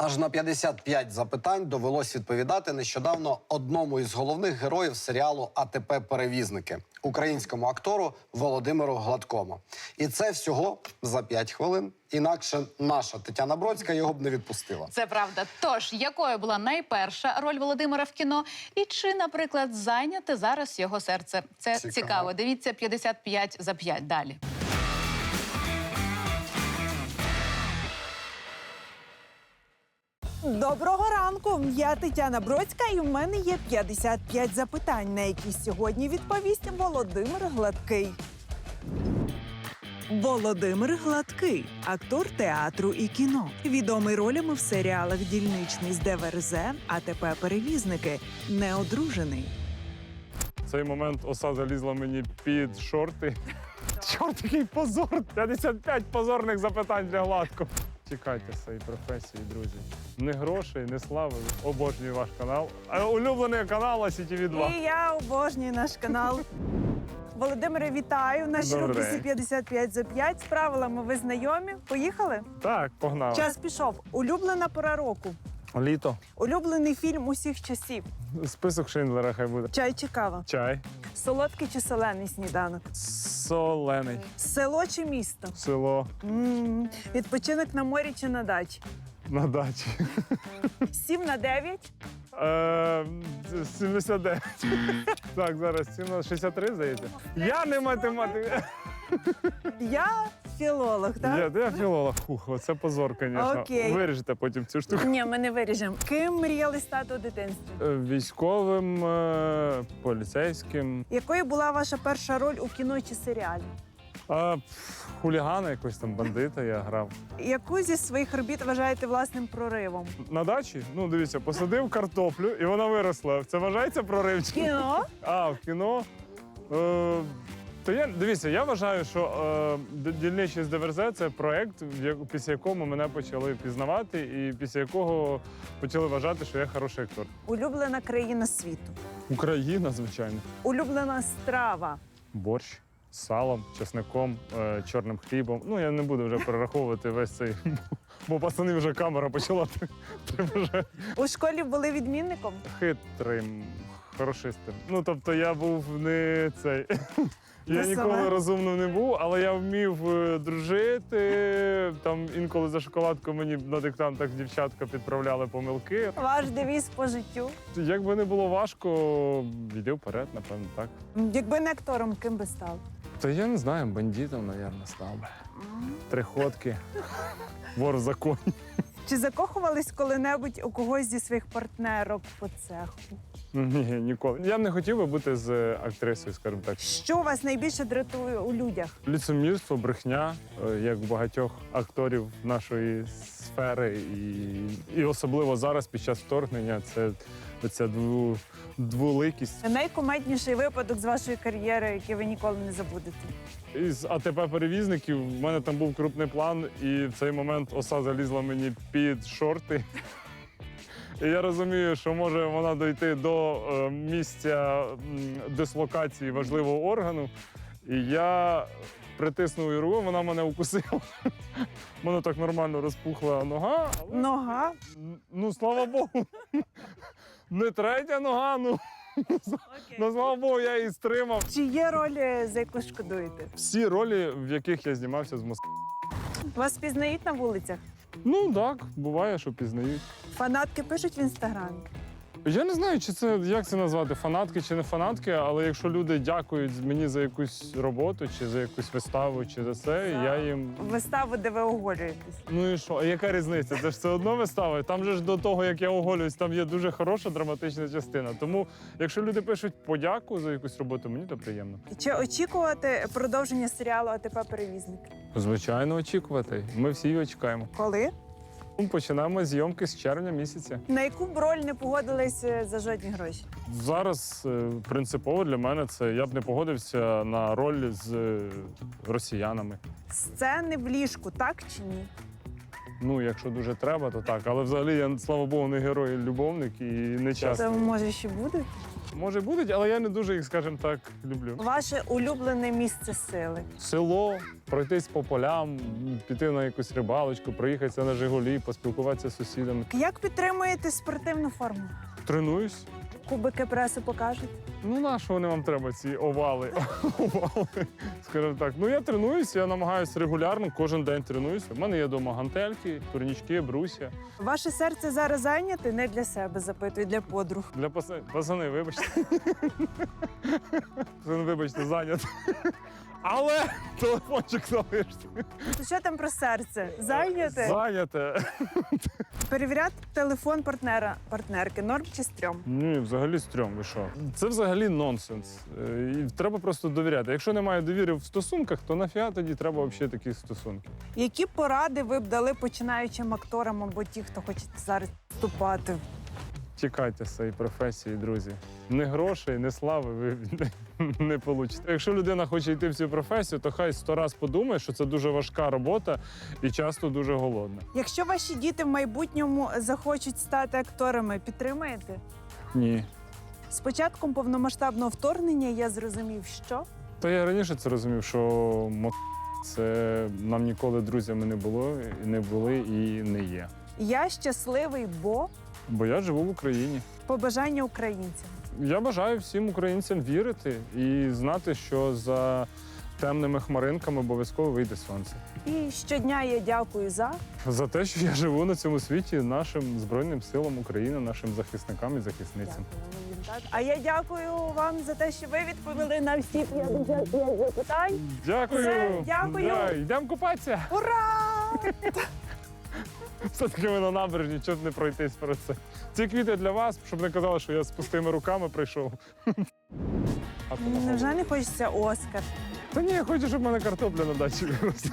Аж на 55 запитань довелось відповідати нещодавно одному із головних героїв серіалу АТП Перевізники українському актору Володимиру Гладкому. І це всього за 5 хвилин. Інакше наша Тетяна Бродська його б не відпустила. Це правда. Тож, якою була найперша роль Володимира в кіно, і чи, наприклад, зайняте зараз його серце? Це Цікаво. цікаво. Дивіться 55 за 5 далі. Доброго ранку! Я Тетяна Бродська, і в мене є 55 запитань, на які сьогодні відповість Володимир Гладкий. Володимир Гладкий, актор театру і кіно, відомий ролями в серіалах Дільничний з ДВРЗ, а тепер перевізники, неодружений. В цей момент оса залізла мені під шорти. Чорт, який позор! 55 позорних запитань для гладко. Тікайте з цієї професії, друзі. Не грошей, не слави. Обожнюю ваш канал. А улюблений канал CTV 2 І я обожнюю наш канал. Володимире, вітаю в нашій Добрий рубриці 55 за 5. З правилами ви знайомі. Поїхали? Так, погнали. Час пішов. Улюблена пора року. Літо. Улюблений фільм усіх часів. Список Шиндлера хай буде. Чай чи кава? Чай. Солодкий чи солений сніданок? Солений. Село чи місто? Село м Відпочинок на морі чи на дачі? на дачі. 7 на 9. Е, 79. Так, зараз 63, здається. Я не математик. Я філолог, так? Я, я філолог. Фух, оце позор, звісно. Окей. Виріжете потім цю штуку. Ні, ми не виріжемо. Ким мріяли стати у дитинстві? Е, Військовим, е, поліцейським, Якою була ваша перша роль у кіно чи серіалі? а, пф, хулігана, якось там бандита я грав. Яку зі своїх робіт вважаєте власним проривом? На дачі, ну дивіться, посадив картоплю і вона виросла. Це вважається прорив? чи? Кіно? А, в кіно. Е, то я дивіться, я вважаю, що е, «Д- дільничий з ДВРЗ це проект, після якого мене почали пізнавати, і після якого почали вважати, що я хороший актор. Улюблена країна світу. Україна, звичайно. Улюблена страва. Борщ з салом, чесником, е, чорним хлібом. Ну, я не буду вже перераховувати весь цей. Бо пацани вже камера почала У школі були відмінником? хитрим, хорошистим. Ну, тобто я був не цей. Я ніколи саме. розумним не був, але я вмів е, дружити. Там інколи за шоколадку мені на диктантах дівчатка підправляли помилки. Ваш девіз по життю. Якби не було важко, йди вперед, напевно, так. Якби не актором, ким би став? Та я не знаю, бандитом, мабуть, став би. Триходки, вор в законі. Чи закохувались коли-небудь у когось зі своїх партнерок по цеху? Ні, ніколи. Я б не хотів би бути з актрисою, скажімо так. Що вас найбільше дратує у людях? Лицемірство, брехня, е, як багатьох акторів нашої сфери, і, і особливо зараз під час вторгнення, це ця дву, двуликість. Найкомедніший випадок з вашої кар'єри, який ви ніколи не забудете. Із АТП перевізників в мене там був крупний план, і в цей момент оса залізла мені під шорти. І я розумію, що може вона дойти до е, місця м, дислокації важливого органу. І я притиснув її руку, вона мене укусила. Мене так нормально розпухла нога. Але, Нога. ну, слава Богу. Не третя нога, ну. Ну, слава Богу, я її стримав. Чи є ролі, за яку шкодуєте? Всі ролі, в яких я знімався з Москви. Вас пізнають на вулицях? Ну так, буває, що пізнають. Фанатки пишуть в інстаграмі. Я не знаю, чи це як це назвати, фанатки чи не фанатки, але якщо люди дякують мені за якусь роботу, чи за якусь виставу, чи за це, я їм. Виставу, де ви оголюєтесь. Ну і що? А яка різниця? Це ж все одно вистава. Там же ж до того, як я оголююсь, там є дуже хороша драматична частина. Тому, якщо люди пишуть подяку за якусь роботу, мені то приємно. Чи очікувати продовження серіалу АТП Перевізник? Звичайно, очікувати. Ми всі його чекаємо. Коли? Ну, Починаємо зйомки з червня місяця. На яку б роль не погодились е, за жодні гроші? Зараз е, принципово для мене це я б не погодився на роль з е, росіянами. Сцени в ліжку, так чи ні? Ну, якщо дуже треба, то так. Але взагалі я, слава Богу, не герой, а любовник і не Це часто. може ще буде? Може будуть, але я не дуже їх, скажімо так, люблю. Ваше улюблене місце сили. Село, пройтись по полям, піти на якусь рибалочку, проїхатися на Жигулі, поспілкуватися з сусідами. Як підтримуєте спортивну форму? Тренуюсь. Кубики преси покажуть? Ну, на що вони вам треба, ці овали? овали, скажімо так. Ну, я тренуюся, я намагаюся регулярно, кожен день тренуюся. У мене є вдома гантельки, турнічки, бруся. Ваше серце зараз зайняте не для себе, запитую, для подруг. Для пацани, вибачте. Пацани, вибачте, зайнят. Але телефончик залиште. Що там про серце? Зайняте? Зайняте. Перевіряти телефон партнера, партнерки, норм чи стрьом? Ні, взагалі стрьом, ви що? Це взагалі нонсенс. Е, І треба просто довіряти. Якщо немає довіри в стосунках, то нафіга тоді треба взагалі такі стосунки. Які поради ви б дали починаючим акторам або ті, хто хоче зараз вступати? Тікайте з цієї професії, друзі. Не грошей, не слави ви не, не получите. Якщо людина хоче йти в цю професію, то хай сто раз подумає, що це дуже важка робота і часто дуже голодна. Якщо ваші діти в майбутньому захочуть стати акторами, підтримаєте? Ні. З початком повномасштабного вторгнення я зрозумів, що Та я раніше це розумів, що мо- це нам ніколи друзями не було, не були і не є. я щасливий, бо Бо я живу в Україні. побажання українцям. Я бажаю всім українцям вірити і знати, що за темними хмаринками обов'язково вийде сонце. І щодня я дякую за За те, що я живу на цьому світі нашим збройним силам України, нашим захисникам і захисницям. Дякую. А я дякую вам за те, що ви відповіли на всі 55 запитань. Дякую! Все, дякую. Да, йдемо купатися! Ура! Все-таки ми на набережні, чого б не пройтись про це. Ці квіти для вас, щоб не казали, що я з пустими руками прийшов. Невже не хочеться Оскар? Та ні, я хочу, щоб мене картопля на дачі виросла.